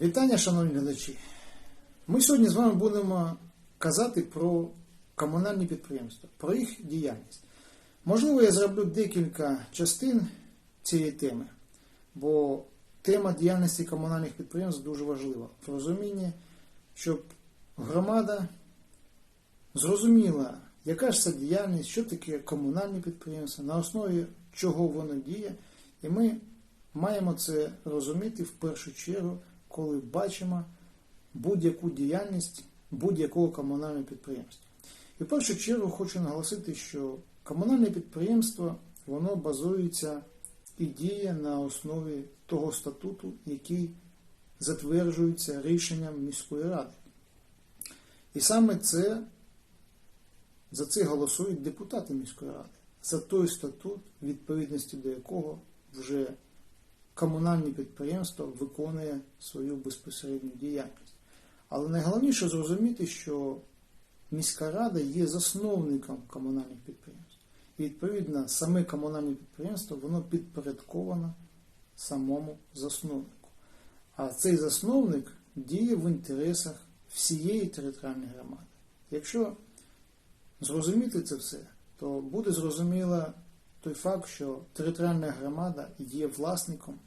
Вітання, шановні глядачі. Ми сьогодні з вами будемо казати про комунальні підприємства, про їх діяльність. Можливо, я зроблю декілька частин цієї теми, бо тема діяльності комунальних підприємств дуже важлива в розумінні, щоб громада зрозуміла, яка ж це діяльність, що таке комунальні підприємства, на основі чого воно діє, і ми маємо це розуміти в першу чергу, коли бачимо будь-яку діяльність будь-якого комунального підприємства. І в першу чергу хочу наголосити, що комунальне підприємство воно базується і діє на основі того статуту, який затверджується рішенням міської ради. І саме це за це голосують депутати міської ради, за той статут, відповідності до якого вже комунальне підприємство виконує свою безпосередню діяльність. Але найголовніше зрозуміти, що міська рада є засновником комунальних підприємств. І відповідно саме комунальне підприємство воно підпорядковано самому засновнику. А цей засновник діє в інтересах всієї територіальної громади. Якщо зрозуміти це все, то буде зрозуміло той факт, що територіальна громада є власником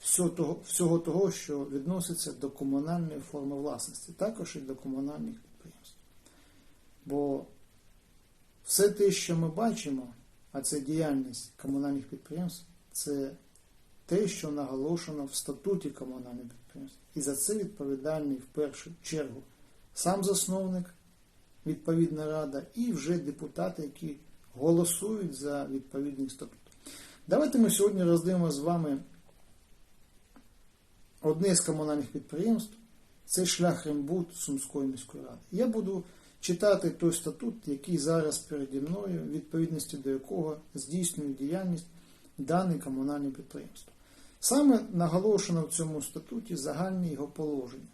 всього того, всього того, що відноситься до комунальної форми власності, також і до комунальних підприємств. Бо все те, що ми бачимо, а це діяльність комунальних підприємств, це те, що наголошено в статуті комунальних підприємств. І за це відповідальний в першу чергу сам засновник, відповідна рада, і вже депутати, які голосують за відповідний статут. Давайте ми сьогодні роздивимо з вами одне з комунальних підприємств. Це шлях Рембут Сумської міської ради. Я буду читати той статут, який зараз переді мною, відповідності до якого здійснює діяльність дане комунальне підприємство. Саме наголошено в цьому статуті загальні його положення.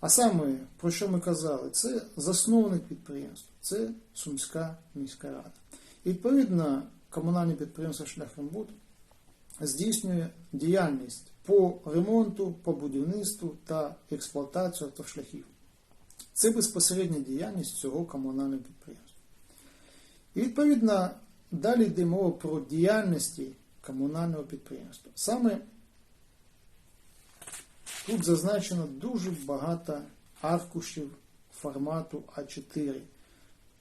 А саме, про що ми казали, це засновник підприємства, це Сумська міська рада. І відповідно, комунальне підприємство Шляхрембуд здійснює діяльність по ремонту, по будівництву та експлуатацію автошляхів. Це безпосередня діяльність цього комунального підприємства. І відповідно далі йде мова про діяльності комунального підприємства. Саме тут зазначено дуже багато аркушів формату А4.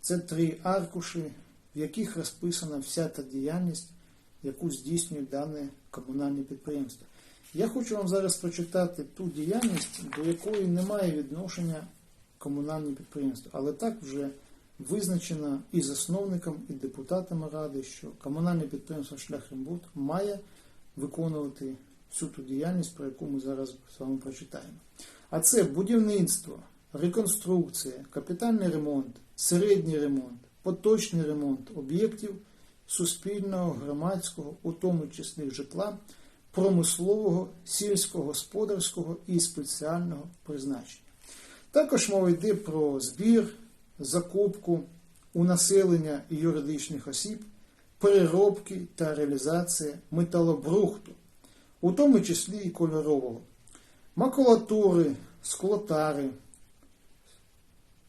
Це три аркуші, в яких розписана вся та діяльність, яку здійснює дане комунальне підприємство. Я хочу вам зараз прочитати ту діяльність, до якої немає відношення комунальне підприємство, але так вже визначено і засновником, і депутатами ради, що комунальне підприємство Шляхрембуд має виконувати всю ту діяльність, про яку ми зараз з вами прочитаємо. А це будівництво, реконструкція, капітальний ремонт, середній ремонт, поточний ремонт об'єктів суспільного, громадського, у тому числі житла, промислового, сільськогосподарського і спеціального призначення. Також мова йде про збір, закупку у населення юридичних осіб, переробки та реалізація металобрухту, у тому числі і кольорового, макулатури, склотари,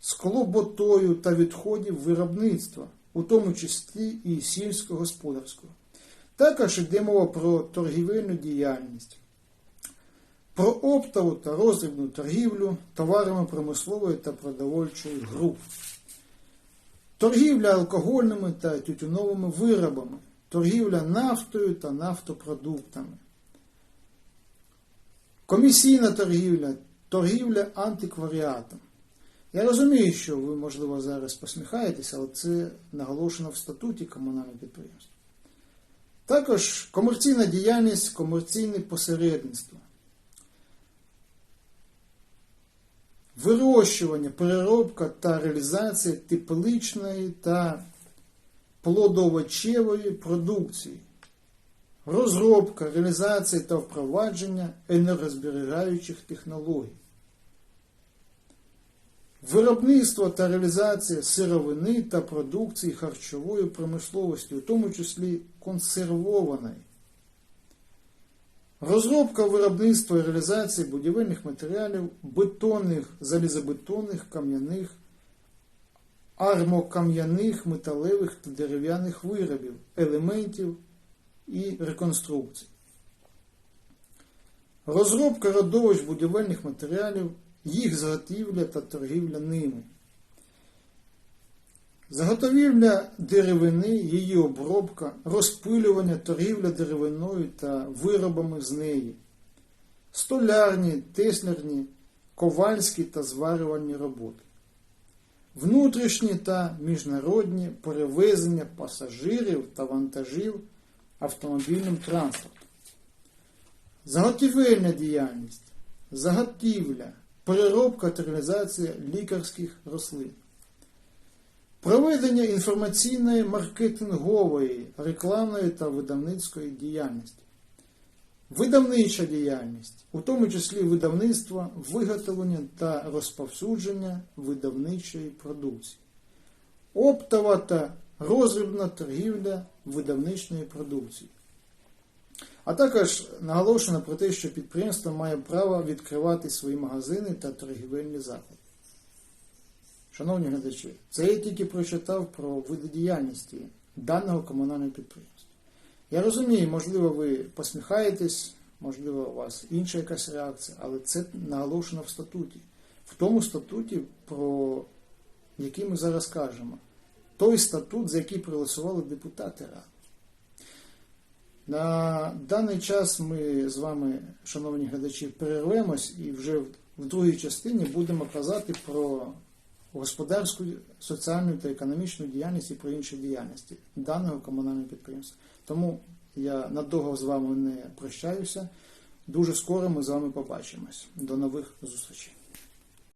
склоботою та відходів виробництва, у тому числі і сільськогосподарського. Також йде мова про торгівельну діяльність, про оптову та роздрібну торгівлю товарами промислової та продовольчої груп, торгівля алкогольними та тютюновими виробами, торгівля нафтою та нафтопродуктами, комісійна торгівля, торгівля антикваріатом. Я розумію, що ви, можливо, зараз посміхаєтеся, але це наголошено в статуті комунального підприємства. Також комерційна діяльність, комерційне посередництво. Вирощування, переробка та реалізація тепличної та плодовочевої продукції, розробка, реалізація та впровадження енергозберігаючих технологій, виробництво та реалізація сировини та продукції харчової промисловості, у тому числі консервованої, Розробка виробництва і реалізації будівельних матеріалів, бетонних, залізобетонних, кам'яних, армокам'яних, металевих та дерев'яних виробів, елементів і реконструкцій. Розробка родовищ будівельних матеріалів, їх заготівля та торгівля ними. Заготовівля деревини, її обробка, розпилювання, торгівля деревиною та виробами з неї, столярні, теслярні, ковальські та зварювальні роботи, внутрішні та міжнародні перевезення пасажирів та вантажів автомобільним транспортом, заготівельна діяльність, заготівля, переробка та реалізація лікарських рослин. Проведення інформаційної, маркетингової, рекламної та видавницької діяльності. Видавнича діяльність, у тому числі видавництво, виготовлення та розповсюдження видавничої продукції. Оптова та розрібна торгівля видавничної продукції. А також наголошено про те, що підприємство має право відкривати свої магазини та торгівельні заклади. Шановні глядачі, це я тільки прочитав про види діяльності даного комунального підприємства. Я розумію, можливо, ви посміхаєтесь, можливо, у вас інша якась реакція, але це наголошено в статуті. В тому статуті, про який ми зараз кажемо. Той статут, за який проголосували депутати Ради. На даний час ми з вами, шановні глядачі, перервемось і вже в другій частині будемо казати про господарську, соціальну та економічну діяльність і про інші діяльності даного комунального підприємства. Тому я надовго з вами не прощаюся. Дуже скоро ми з вами побачимось. До нових зустрічей.